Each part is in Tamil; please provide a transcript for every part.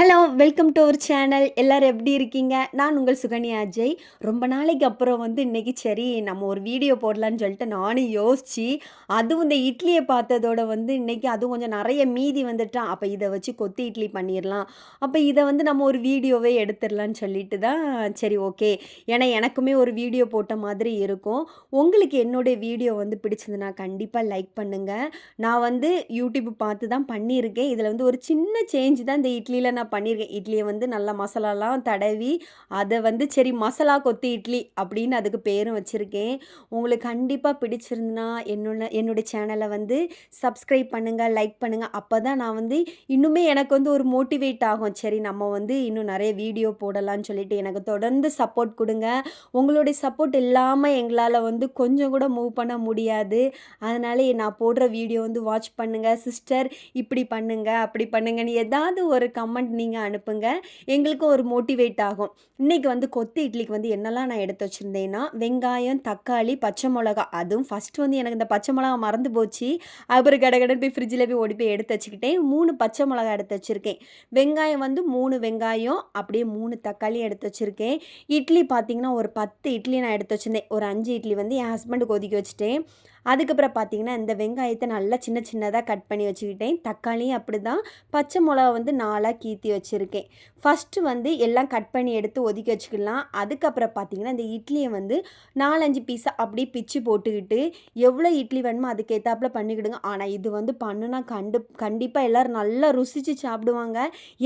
Hello welcome to our channel எல்லோரும் எப்படி இருக்கீங்க? நான் உங்கள் சுகன்யா அஜய். ரொம்ப நாளைக்கு அப்புறம் வந்து இன்றைக்கி சரி நம்ம ஒரு வீடியோ போடலான்னு சொல்லிட்டு நானும் யோசித்து அதுவும் இந்த இட்லியை பார்த்ததோட வந்து இன்றைக்கி அதுவும் கொஞ்சம் நிறைய மீதி வந்துட்டான் அப்போ இதை வச்சு கொத்தி இட்லி பண்ணிடலாம். அப்போ இதை வந்து நம்ம ஒரு வீடியோவே எடுத்துடலான்னு சொல்லிட்டு தான் சரி ஓகே ஏன்னா எனக்குமே ஒரு வீடியோ போட்ட மாதிரி இருக்கும். உங்களுக்கு என்னுடைய வீடியோ வந்து பிடிச்சதுன்னா கண்டிப்பாக லைக் பண்ணுங்கள் நான் வந்து யூடியூப் பார்த்து தான் பண்ணியிருக்கேன். இதில் வந்து ஒரு சின்ன சேஞ்ச் தான் இந்த இட்லியில் நான் பண்ணியிருக்கேன். இட்லியை வந்து நல்லா மசாலாலாம் தடவி அதை வந்து சரி மசாலா கொத்தி இட்லி அப்படின்னு அதுக்கு பேரும் வச்சுருக்கேன். உங்களுக்கு கண்டிப்பாக பிடிச்சிருந்துன்னா என்னோட என்னுடைய சேனலை வந்து சப்ஸ்கிரைப் பண்ணுங்கள் லைக் பண்ணுங்கள் அப்போ தான் நான் வந்து இன்னுமே எனக்கு வந்து ஒரு மோட்டிவேட் ஆகும். சரி நம்ம வந்து இன்னும் நிறைய வீடியோ போடலாம்னு சொல்லிட்டு எனக்கு தொடர்ந்து சப்போர்ட் கொடுங்க. உங்களுடைய சப்போர்ட் இல்லாமல் எங்களால் வந்து கொஞ்சம் கூட மூவ் பண்ண முடியாது. அதனால் நான் போடுற வீடியோ வந்து வாட்ச் பண்ணுங்கள் சிஸ்டர் இப்படி பண்ணுங்கள் அப்படி பண்ணுங்கன்னு ஏதாவது ஒரு கமெண்ட் நீங்கள் அனுப்புங்க. எங்களுக்கும் ஒரு மோட்டிவேட் ஆகும். இன்றைக்கி வந்து கொத்து இட்லிக்கு வந்து என்னெல்லாம் நான் எடுத்து வச்சுருந்தேன்னா வெங்காயம் தக்காளி பச்சை மிளகா. அதுவும் ஃபஸ்ட்டு வந்து எனக்கு இந்த பச்சை மிளகா மறந்து போச்சு. அப்புறம் கடை கடை போய் ஃப்ரிட்ஜில் போய் ஓடி போய் எடுத்து வச்சுக்கிட்டேன். மூணு பச்சை மிளகா எடுத்து வச்சுருக்கேன். வெங்காயம் வந்து மூணு வெங்காயம் அப்படியே மூணு தக்காளி எடுத்து வச்சுருக்கேன். இட்லி பார்த்திங்கன்னா ஒரு பத்து இட்லி நான் எடுத்து வச்சுருந்தேன். ஒரு அஞ்சு இட்லி வந்து என் ஹஸ்பண்டுக்கு ஒதுக்கி வச்சுட்டேன். அதுக்கப்புறம் பார்த்தீங்கன்னா இந்த வெங்காயத்தை நல்லா சின்ன சின்னதாக கட் பண்ணி வச்சுக்கிட்டேன். தக்காளியும் அப்படி தான் பச்சை மிளகா வந்து நாலாக ஏற்றி வச்சுருக்கேன். ஃபஸ்ட்டு வந்து எல்லாம் கட் பண்ணி எடுத்து ஒதுக்கி வச்சுக்கலாம். அதுக்கப்புறம் பார்த்தீங்கன்னா இந்த இட்லியை வந்து நாலஞ்சு பீஸாக அப்படியே பிச்சு போட்டுக்கிட்டு எவ்வளோ இட்லி வேணுமோ அதுக்கேற்றாப்புல பண்ணிக்கிடுங்க. ஆனால் இது வந்து பண்ணுனா கண்டு கண்டிப்பாக எல்லோரும் நல்லா ருசித்து சாப்பிடுவாங்க.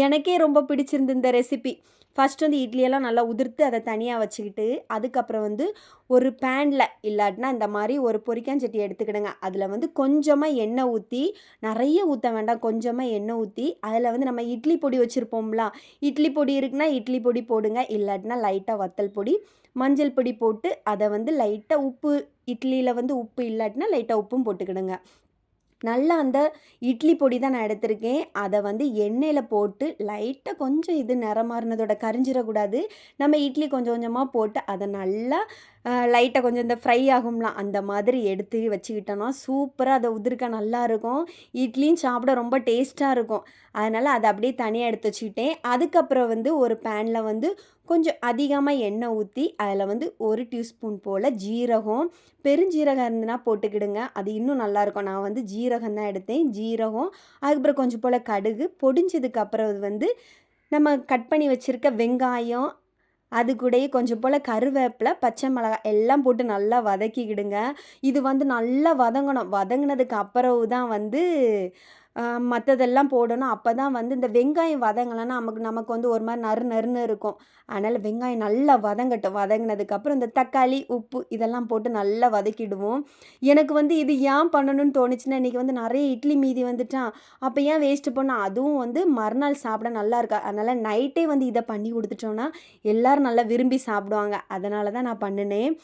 எனக்கே ரொம்ப பிடிச்சிருந்து இந்த ரெசிபி ஃபஸ்ட் வந்து இட்லியெல்லாம் நல்லா உதிர்த்து அதை தனியாக வச்சுக்கிட்டு அதுக்கப்புறம் வந்து ஒரு பேனில் இல்லாட்டினா இந்த மாதிரி ஒரு பொரிக்காஞ்சட்டி எடுத்துக்கிடுங்க. அதில் வந்து கொஞ்சமாக எண்ணெய் ஊற்றி நிறைய ஊற்ற வேண்டாம் கொஞ்சமாக எண்ணெய் ஊற்றி அதில் வந்து நம்ம இட்லி பொடி வச்சுருப்போம்ல. இட்லி பொடி இருக்குன்னா இட்லி பொடி போடுங்க இல்லாட்டினா லைட்டாக வத்தல் பொடி மஞ்சள் பொடி போட்டு அதை வந்து லைட்டாக உப்பு இட்லியில் வந்து உப்பு இல்லாட்டினா லைட்டாக உப்பும் போட்டுக்கிடுங்க. நல்லா அந்த இட்லி பொடி தான் நான் எடுத்திருக்கேன். அதை வந்து எண்ணெயில் போட்டு லைட்டாக கொஞ்சம் இது நிறமாறினதோட கரிஞ்சிடக்கூடாது நம்ம இட்லி கொஞ்சம் கொஞ்சமாக போட்டு அதை நல்லா லைட்டாக கொஞ்சம் இந்த ஃப்ரை ஆகும்லாம் அந்த மாதிரி எடுத்து வச்சுக்கிட்டோன்னா சூப்பராக அதை உதிர்க்க நல்லாயிருக்கும் இட்லியும் சாப்பிட ரொம்ப டேஸ்ட்டாக இருக்கும். அதனால் அதை அப்படியே தனியாக எடுத்து வச்சுக்கிட்டேன். அதுக்கப்புறம் வந்து ஒரு பேனில் வந்து கொஞ்சம் அதிகமாக எண்ணெய் ஊற்றி அதில் வந்து ஒரு டியூஸ்பூன் போல் ஜீரகம் பெருஞ்சீரகம் இருந்துன்னா போட்டுக்கிடுங்க. அது இன்னும் நல்லாயிருக்கும் நான் வந்து ஜீரகம் தான் எடுத்தேன். ஜீரகம் அதுக்கப்புறம் கொஞ்சம் போல் கடுகு பொடிஞ்சதுக்கப்புறம் வந்து நம்ம கட் பண்ணி வச்சுருக்க வெங்காயம் அது கூடயே கொஞ்சம் போல் கருவேப்பிலை பச்சை மிளகாய் எல்லாம் போட்டு நல்லா வதக்கிக்கிடுங்க. இது வந்து நல்லா வதங்கணும். வதங்கினதுக்கு அப்புறம் தான் வந்து மற்றதெல்லாம் போடணும். அப்போ தான் வந்து இந்த வெங்காயம் வதங்கலைன்னா நமக்கு நமக்கு வந்து ஒரு மாதிரி நறு நறுன்னு இருக்கும். அதனால் வெங்காயம் நல்லா வதங்கட்டும். வதங்கினதுக்கப்புறம் இந்த தக்காளி உப்பு இதெல்லாம் போட்டு நல்லா வதக்கிடுவோம். எனக்கு வந்து இது ஏன் பண்ணணும்னு தோணுச்சுன்னா இன்றைக்கி வந்து நிறைய இட்லி மீதி வந்துட்டான். அப்போ ஏன் வேஸ்ட்டு பண்ணால் அதுவும் வந்து மறுநாள் சாப்பிட நல்லா இருக்கா? அதனால் நைட்டே வந்து இதை பண்ணி கொடுத்துட்டோன்னா எல்லோரும் நல்லா விரும்பி சாப்பிடுவாங்க. அதனால தான் நான் பண்ணினேன்.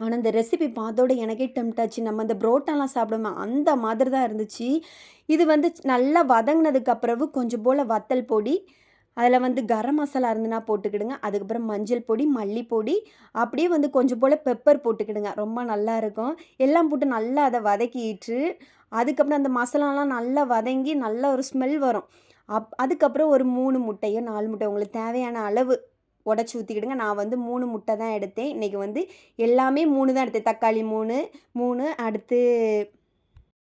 ஆனால் இந்த ரெசிபி பார்த்தோட எனக்கே டெம்ட் நம்ம இந்த புரோட்டாலாம் சாப்பிடுவோம் அந்த மாதிரி தான் இருந்துச்சு. இது வந்து நல்லா வதங்கினதுக்கு அப்புறவு கொஞ்சம் போல் வத்தல் பொடி அதில் வந்து கரம் மசாலா இருந்துன்னா போட்டுக்கிடுங்க. அதுக்கப்புறம் மஞ்சள் பொடி மல்லிப்பொடி அப்படியே வந்து கொஞ்சம் போல் பெப்பர் போட்டுக்கிடுங்க. ரொம்ப நல்லா இருக்கும். எல்லாம் போட்டு நல்லா அதை வதக்கிட்டு அதுக்கப்புறம் அந்த மசாலாலாம் நல்லா வதங்கி நல்ல ஒரு ஸ்மெல் வரும். அப் அதுக்கப்புறம் ஒரு மூணு முட்டையோ நாலு முட்டை உங்களுக்கு தேவையான அளவு உடச்சி ஊற்றிக்கிடுங்க நான் வந்து மூணு முட்டை தான் எடுத்தேன். இன்றைக்கி வந்து எல்லாமே மூணு தான் எடுத்தேன். தக்காளி மூணு மூணு அடுத்து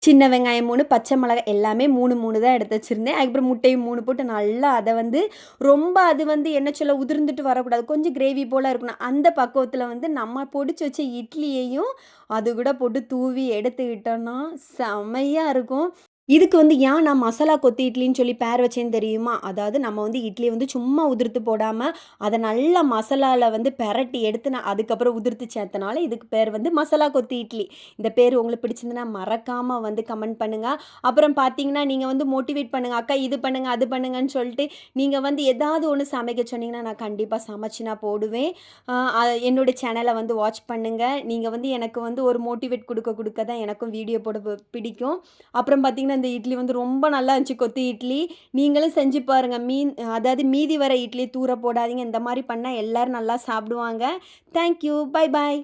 சின்ன வெங்காயம் மூணு பச்சை மிளகாய் எல்லாமே மூணு மூணு தான் எடுத்து வச்சுருந்தேன். அதுக்கப்புறம் முட்டையும் மூணு போட்டு நல்லா அதை வந்து ரொம்ப அது வந்து என்ன சொல்ல உதிர்ந்துட்டு வரக்கூடாது. கொஞ்சம் கிரேவி போல் இருக்கணும். அந்த பக்குவத்தில் வந்து நம்ம பொடிச்சு வச்ச இட்லியையும் அது கூட போட்டு தூவி எடுத்துக்கிட்டோன்னா செம்மையாக இருக்கும். இதுக்கு வந்து ஏன் நான் மசாலா கொத்தி இட்லின்னு சொல்லி பேர் வச்சேன்னு தெரியுமா? அதாவது நம்ம வந்து இட்லியை வந்து சும்மா உதிர்த்து போடாமல் அதை நல்லா மசாலாவில் வந்து பெரட்டி எடுத்து நான் அதுக்கப்புறம் உதிர்த்து சேர்த்தனால இதுக்கு பேர் வந்து மசாலா கொத்தி இட்லி. இந்த பேர் உங்களுக்கு பிடிச்சிருந்துன்னா மறக்காமல் வந்து கமெண்ட் பண்ணுங்கள் அப்புறம் பார்த்தீங்கன்னா நீங்கள் வந்து மோட்டிவேட் பண்ணுங்கள் அக்கா இது பண்ணுங்கள் அது பண்ணுங்கன்னு சொல்லிட்டு நீங்கள் வந்து எதாவது ஒன்று சமைக்க சொன்னீங்கன்னா நான் கண்டிப்பாக சமைச்சு நான் போடுவேன். என்னோட சேனலை வந்து வாட்ச் பண்ணுங்கள் நீங்கள் வந்து எனக்கு வந்து ஒரு மோட்டிவேட் கொடுக்க கொடுக்க தான் எனக்கும் வீடியோ போட பிடிக்கும். அப்புறம் பார்த்தீங்கன்னா இந்த இட்லி வந்து ரொம்ப நல்லா இருந்துச்சு கொத்தி இட்லி. நீங்களும் செஞ்சு பாருங்கள் மீன் அதாவது மீதி வர இட்லி தூர போடாதீங்க. இந்த மாதிரி பண்ணால் எல்லோரும் நல்லா சாப்பிடுவாங்க. Thank you bye bye